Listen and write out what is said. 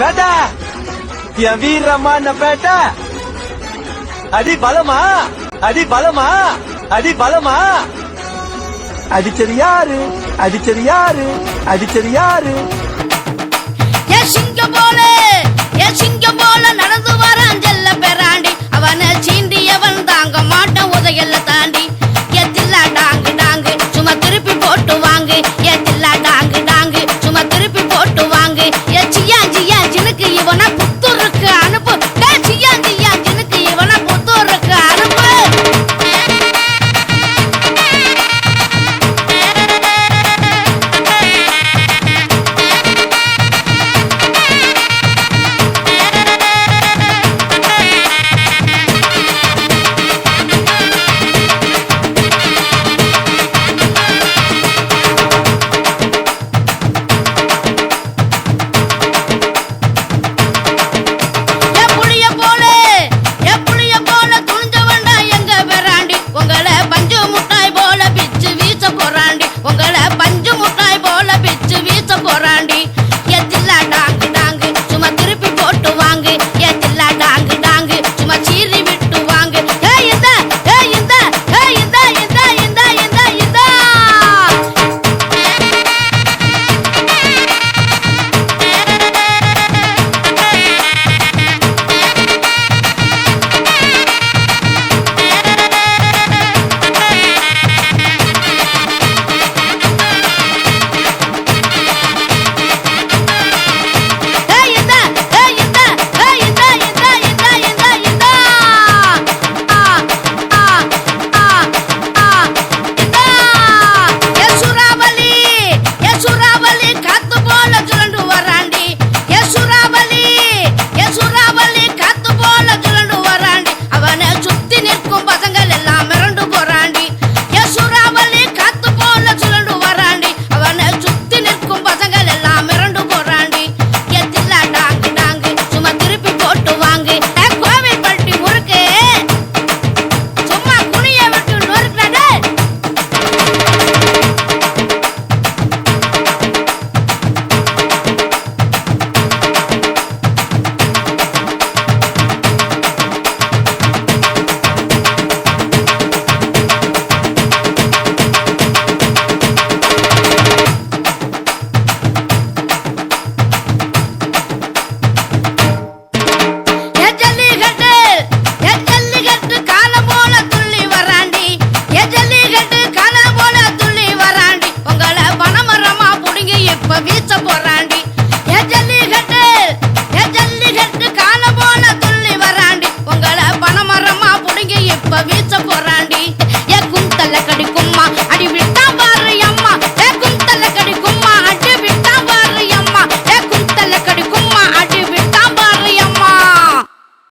பேட்டா. என் வீரமான பேட்டா? அடி பலமா? அடி பலமா? அடி பலமா? அடிச்சது யாரு? அடிச்சது யாரு? அடிச்சது யாரு? ஏ சிங்கம் போல? ஏ சிங்கம் போல நடந்து வர